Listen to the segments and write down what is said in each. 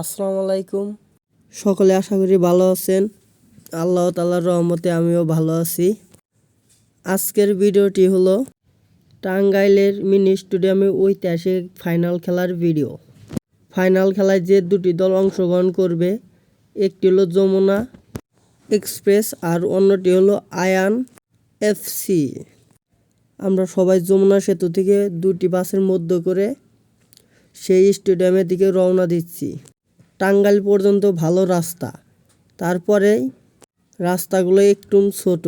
আসসালামু আলাইকুম। সকলে আশা করি ভালো আছেন। আল্লাহ তালার রহমতে আমিও ভালো আছি। আজকের ভিডিওটি হলো টাঙ্গাইলের মিনি স্টেডিয়ামে ঐতিহাসিক ফাইনাল খেলার ভিডিও। ফাইনাল খেলায় যে দুটি দল অংশগ্রহণ করবে, একটি হলো যমুনা এক্সপ্রেস আর অন্যটি হলো আয়ান এফসি। আমরা সবাই যমুনা সেতু থেকে দুটি বাসের মধ্যে করে সেই স্টেডিয়ামের দিকে রওনা দিচ্ছি। টাঙ্গাইল পর্যন্ত ভালো রাস্তা। তারপরে রাস্তাগুলো একটু ছোট,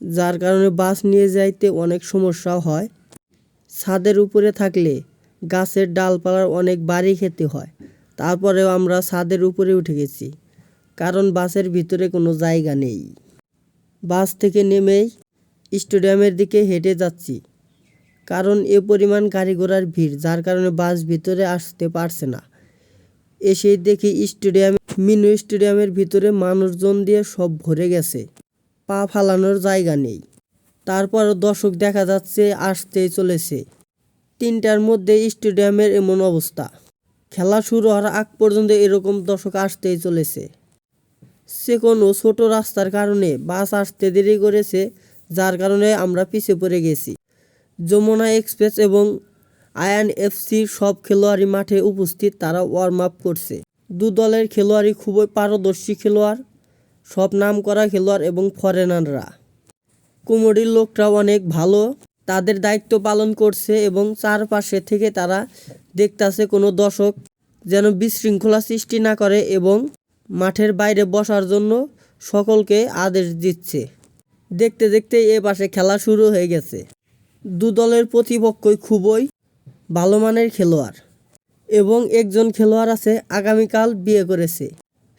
যার কারণে বাস নিয়ে যাইতে অনেক সমস্যা হয়। ছাদের উপরে থাকলে গাছের ডালপালার অনেক বাড়ি খেতে হয়। তারপরেও আমরা ছাদের উপরে উঠে গেছি, কারণ বাসের ভিতরে কোনো জায়গা নেই। বাস থেকে নেমেই স্টেডিয়ামের দিকে হেঁটে যাচ্ছি, কারণ এ পরিমাণ গাড়ি ঘোড়ার ভিড়, যার কারণে বাস ভিতরে আসতে পারছে না। এসেই দেখি স্টেডিয়াম, মিনু স্টেডিয়ামের ভিতরে মানুষজন দিয়ে সব ভরে গেছে। পা ফালানোর জায়গা নেই। তারপরও দর্শক দেখা যাচ্ছে, আসতেই চলেছে। তিনটার মধ্যে স্টেডিয়ামের এমন অবস্থা। খেলা শুরু হওয়ার আগ পর্যন্ত এরকম দর্শক আসতেই চলেছে। সে কোনো ছোট রাস্তার কারণে বাস আসতে দেরি করেছে, যার কারণে আমরা পিছিয়ে পড়ে গেছি। যমুনা এক্সপ্রেস এবং আয়ান এফসির সব খেলোয়াড়ই মাঠে উপস্থিত, তারা ওয়ার্ম আপ করছে। দু দলের খেলোয়াড়ই খুবই পারদর্শী খেলোয়াড়, সব নাম করা খেলোয়াড় এবং ফরেনাররা কুমোরির লোকটা অনেক ভালো, তাদের দায়িত্ব পালন করছে এবং চারপাশে থেকে তারা দেখতাছে কোনো দর্শক যেন বিশৃঙ্খলা সৃষ্টি না করে এবং মাঠের বাইরে বসার জন্য সকলকে আদেশ দিচ্ছে। দেখতে দেখতে এ পাশে খেলা শুরু হয়ে গেছে। দু দলের প্রতিপক্ষই খুবই ভালো মানের খেলোয়াড় এবং একজন খেলোয়াড় আছে, আগামীকাল বিয়ে করেছে।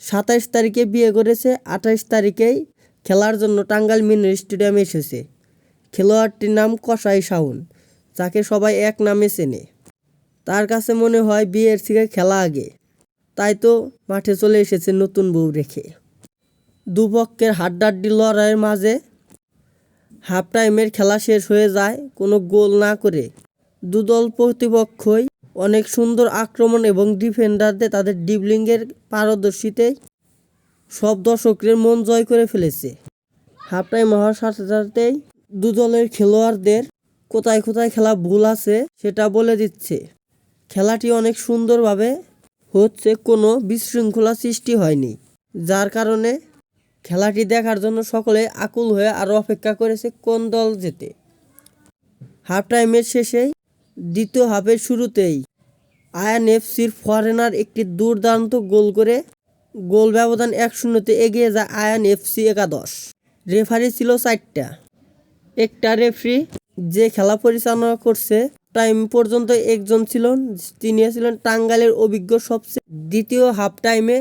সাতাইশ তারিখে বিয়ে করেছে, আঠাইশ তারিখেই খেলার জন্য টাঙ্গাইল মিনি স্টেডিয়ামে এসেছে। খেলোয়াড়টির নাম কসাই শাউন যাকে সবাই এক নামে চেনে। তার কাছে মনে হয় বিয়ের থেকে খেলা আগে। তাই তো মাঠে চলে এসেছে নতুন বউ রেখে। দুপক্ষের হাড্ডাড্ডি লড়াইয়ের মাঝে হাফ টাইমের খেলা শেষ হয়ে যায়, কোনো গোল না করে। দুদল প্রতিপক্ষই অনেক সুন্দর আক্রমণ এবং ডিফেন্ডারদের তাদের ডিবলিংয়ের পারদর্শিতায় সব দর্শকের মন জয় করে ফেলেছে। হাফ টাইম হওয়ার সাথে সাথেই দু দলের খেলোয়াড়দের কোথায় কোথায় খেলা ভুল আছে সেটা বলে দিচ্ছে। খেলাটি অনেক সুন্দরভাবে হচ্ছে কোনো বিশৃঙ্খলা সৃষ্টি হয়নি, যার কারণে খেলাটি দেখার জন্য সকলে আকুল হয়ে আরও অপেক্ষা করেছে কোন দল যেতে হাফ টাইমের শেষেই দ্বিতীয় হাফের শুরুতেই আয়ান এফসির ফরেনার একটি দুর্দান্ত গোল করে গোল ব্যবধান এক শূন্যতে এগিয়ে যায় আয়ান এফসি একাদশ। রেফারি ছিল চারটা। একটা রেফারি যে খেলা পরিচালনা করছে, টাইম পর্যন্ত একজন ছিলেন তিনি ছিলেন টাঙ্গালের অভিজ্ঞ সবচেয়ে দ্বিতীয় হাফ টাইমে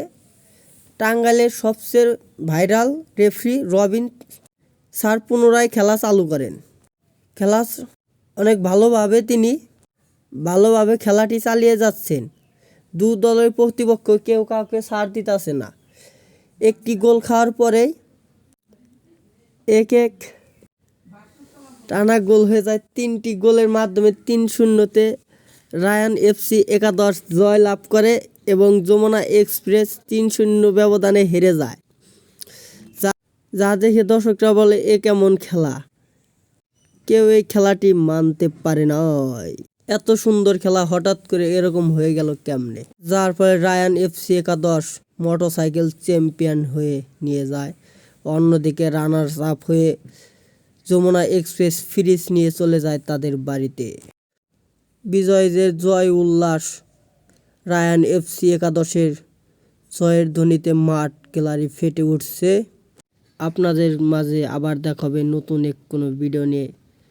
টাঙ্গালের সবচেয়ে ভাইরাল রেফারি রবিন স্যার পুনরায় খেলা চালু করেন। খেলা অনেক ভালোভাবে তিনি ভালোভাবে খেলাটি চালিয়ে যাচ্ছেন। দু দলের প্রতিপক্ষ কেউ কাউকে ছাড় দিতেছে না। একটি গোল খাওয়ার পরেই এক এক টানা গোল হয়ে যায়। তিনটি গোলের মাধ্যমে তিন শূন্যতে রায়ান এফসি একাদশ জয় লাভ করে এবং যমুনা এক্সপ্রেস তিন শূন্য ব্যবধানে হেরে যায়। যা- যা দেখে দর্শকরা বলে, এ কেমন খেলা। কেউ এই খেলাটি মানতে পারে নয় এত সুন্দর খেলা হঠাৎ করে এরকম হয়ে গেল কেমনে? যার ফলে রায়ান এফসি একাদশ মোটরসাইকেল চ্যাম্পিয়ন হয়ে নিয়ে যায়। অন্যদিকে রানার্স আপ হয়ে যমুনা এক্সপ্রেস ফ্রিজ নিয়ে চলে যায় তাদের বাড়িতে। বিজয়ীদের জয় উল্লাস, রায়ান এফসি একাদশের জয়ের ধ্বনিতে মাঠ গ্যালারি ফেটে উঠছে। আপনাদের মাঝে আবার দেখাবে নতুন এক কোনো ভিডিও নিয়ে।